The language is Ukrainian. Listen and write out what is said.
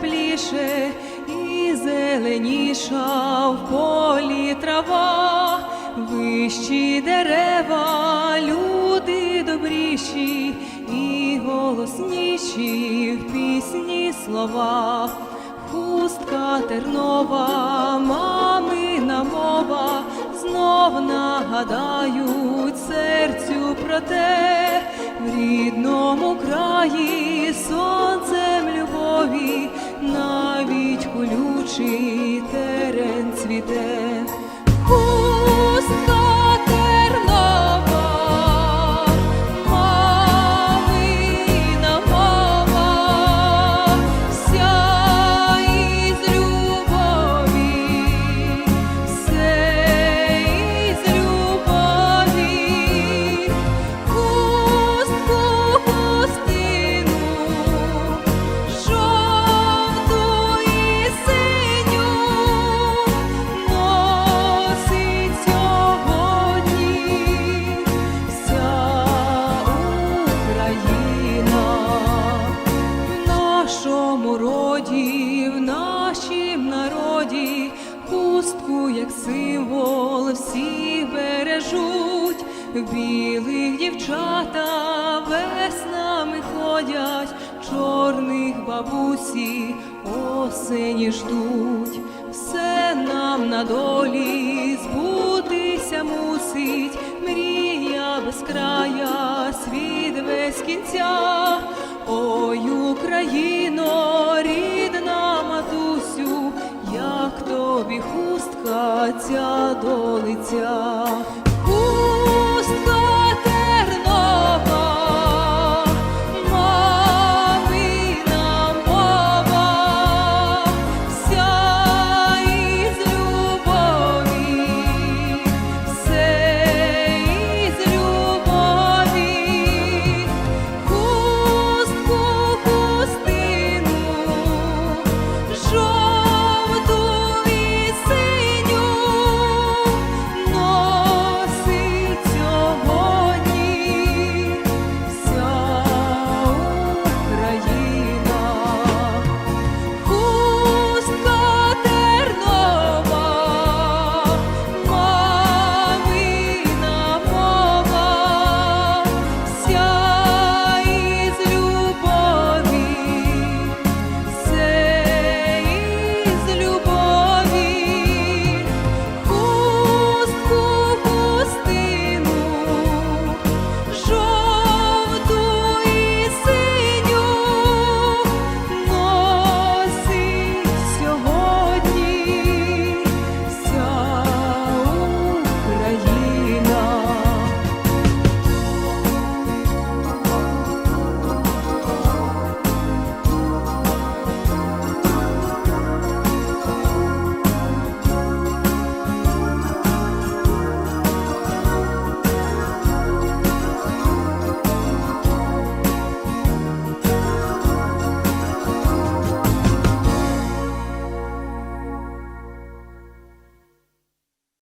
раніше, і зеленіша. В полі трава, вищі дерева, люди добріші, і голосніші в пісні слова. Хустка тернова, мамина мова, знов нагадають серцю про те, в рідному краї сонцем любові, нашому роді, в нашім народі, хустку як символ всі бережуть, білих дівчата веснами ходять, чорних бабусі осені ждуть, все нам на долі збутися мусить, мрія без края, світ без кінця. Ой, Україно, лиця до лиця.